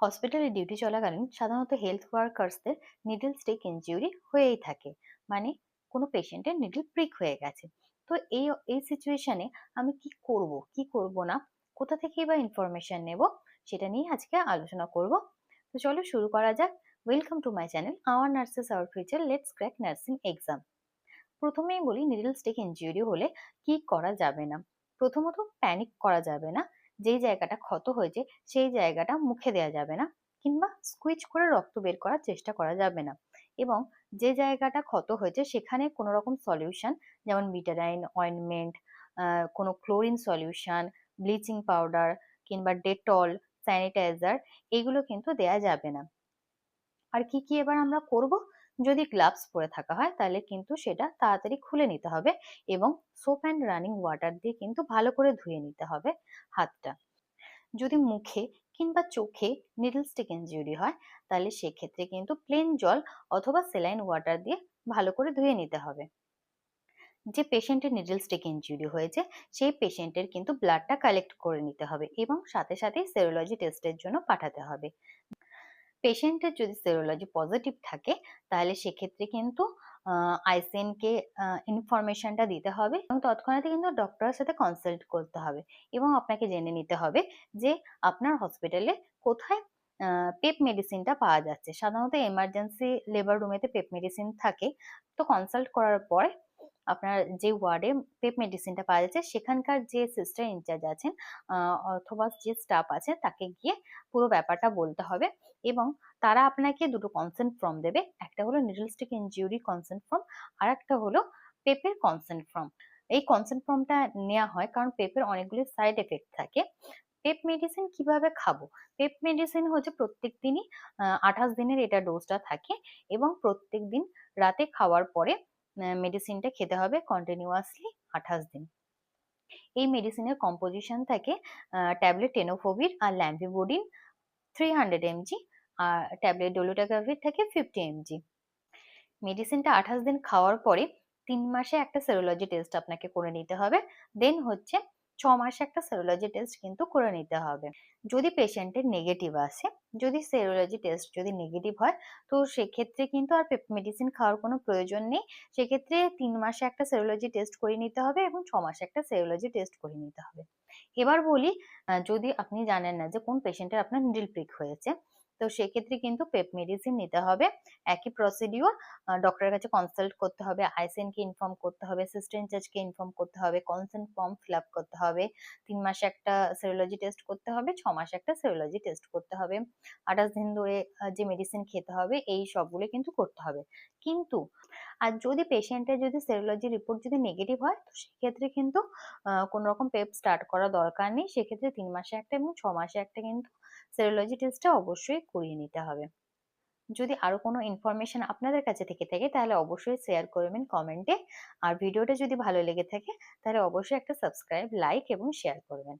হসপিটালে ডিউটি চলাকালীন সাধারণত হেলথ ওয়ার্কার্সদের নিডল স্টিক ইনজুরি হয়েই থাকে। মানে কোনো পেশেন্টের নিডল প্রিক হয়ে গেছে। তো এই এই সিচুয়েশনে আমি কি করব কি করব না, কোথা থেকেই বা ইনফরমেশন নেব, সেটা নিয়ে আজকে আলোচনা করব। তো চলো শুরু করা যাক। Welcome to my channel our nurses our future let's crack nursing exam প্রথমেই বলি নিডল স্টিক ইনজুরি হলে কি করা যাবে না? প্রথমত প্যানিক করা যাবে না। যেই জায়গাটা ক্ষত হয়েছে, সেই জায়গাটা মুখে দেওয়া যাবে না কিংবা স্কুইচ করে রক্ত বের করার চেষ্টা করা যাবে না। এবং যে জায়গাটা ক্ষত হয়েছে, সেখানে কোনো রকম সলিউশন যেমন বিটারাইন অয়েনমেন্ট কোনো ক্লোরিন সলিউশন ব্লিচিং পাউডার কিংবা ডেটল স্যানিটাইজার এগুলো কিন্তু দেয়া যাবে না। আর কি কি এবার আমরা করব? যদি গ্লাভস পরে থাকা হয়, তাহলে কিন্তু সেটা তাড়াতাড়ি খুলে নিতে হবে এবং সোপ অ্যান্ড রানিং ওয়াটার দিয়ে কিন্তু ভালো করে ধুয়ে নিতে হবে হাতটা। যদি মুখে কিংবা চোখে নিডল স্টিক ইনজুরি হয়, তাহলে সেক্ষেত্রে কিন্তু প্লেন জল অথবা সেলাইন ওয়াটার দিয়ে ভালো করে ধুয়ে নিতে হবে। যে পেশেন্টের নিডল স্টিক ইনজুরি হয়েছে, সেই পেশেন্টের কিন্তু ব্লাডটা কালেক্ট করে নিতে হবে এবং সাথে সাথে সেরোলজি টেস্টের জন্য পাঠাতে হবে। পেশেন্টের যদি সেরোলজি পজিটিভ থাকে, তাহলে সেক্ষেত্রে কিন্তু আইসিএনকে ইনফরমেশনটা দিতে হবে এবং তৎক্ষণাৎ কিন্তু ডক্টরের সাথে কনসাল্ট করতে হবে এবং আপনাকে জেনে নিতে হবে যে আপনার হসপিটালে কোথায় পেপ মেডিসিনটা পাওয়া যাচ্ছে। সাধারণত এমার্জেন্সি লেবার রুমেতে পেপ মেডিসিন থাকে। তো কনসাল্ট করার পরে আপনার যে ওয়ার্ডে পেপ মেডিসিনটা পাওয়া যাচ্ছে, সেখানকার যে সিস্টার ইনচার্জ আছেন অথবা যে স্টাফ আছে তাকে গিয়ে পুরো ব্যাপারটা বলতে হবে এবং তারা আপনাকে দুটো কনসেন্ট ফর্ম দেবে। একটা হলো নিডলস্টিক ইনজিউরি কনসেন্ট ফর্ম আর একটা হলো পেপের কনসেন্ট ফর্ম এই কনসেন্ট ফর্মটা নেওয়া হয় কারণ পেপের অনেকগুলি সাইড এফেক্ট থাকে। পেপ মেডিসিন কীভাবে খাব? পেপ মেডিসিন হচ্ছে প্রত্যেক দিনই আঠাশ দিনের এটা ডোজটা থাকে এবং প্রত্যেক দিন রাতে খাওয়ার পরে মেডিসিনটা খেতে হবে কন্টিনিউয়াসলি আঠাশ দিন। এই মেডিসিনের কম্পোজিশন থাকে ট্যাবলেট টেনোফোভির আর ল্যাম্পিবোডিন থ্রি হান্ড্রেড এমজি আর ট্যাবলেট ডোলোটাগাভির থাকে ফিফটি এমজি মেডিসিনটা আঠাশ দিন খাওয়ার পরে তিন মাসে একটা সেরোলজি টেস্ট আপনাকে করে নিতে হবে দেন হচ্ছে ছ মাসে একটা সেরোলজি টেস্ট কিন্তু করে নিতে হবে। যদি পেশেন্টের নেগেটিভ আসে যদি সেরোলজি টেস্ট যদি নেগেটিভ হয়, তো সেক্ষেত্রে কিন্তু আর মেডিসিন খাওয়ার কোনো প্রয়োজন নেই। সেক্ষেত্রে তিন মাসে একটা সেরোলজি টেস্ট করে নিতে হবে এবং ছ মাসে একটা সেরোলজি টেস্ট করে নিতে হবে। এবার বলি যদি আপনি জানেন না যে কোন পেশেন্টের আপনার নিডল প্রিক হয়েছে তো সেক্ষেত্রে কিন্তু পেপ মেডিসিন নিতে হবে। একই প্রসিডিওর ডক্টরের কাছে কনসাল্ট করতে হবে আইসিএনকে ইনফর্ম করতে হবে সিস্টেম ইনচার্জকে ইনফর্ম করতে হবে কনসেন্ট ফর্ম ফিল আপ করতে হবে, তিন মাসে একটা সেরোলজি টেস্ট করতে হবে, ছ মাসে একটা সেরোলজি টেস্ট করতে হবে। আঠাশ দিন ধরে যে মেডিসিন খেতে হবে, এই সবগুলো কিন্তু করতে হবে। কিন্তু, আর যদি পেশেন্টের যদি সেরোলজি রিপোর্ট যদি নেগেটিভ হয়, তো সেক্ষেত্রে কিন্তু কোনো রকম পেপ স্টার্ট করা দরকার নেই। সেক্ষেত্রে তিন মাসে একটা এবং ছ মাসে একটা কিন্তু সেরোলজি টেস্টটা অবশ্যই করিয়ে নিতে হবে। যদি আরও কোনো ইনফরমেশন আপনাদের কাছে থেকে থাকে, তাহলে অবশ্যই শেয়ার করবেন কমেন্টে আর ভিডিওটা যদি ভালো লেগে থাকে, তাহলে অবশ্যই একটা সাবস্ক্রাইব লাইক এবং শেয়ার করবেন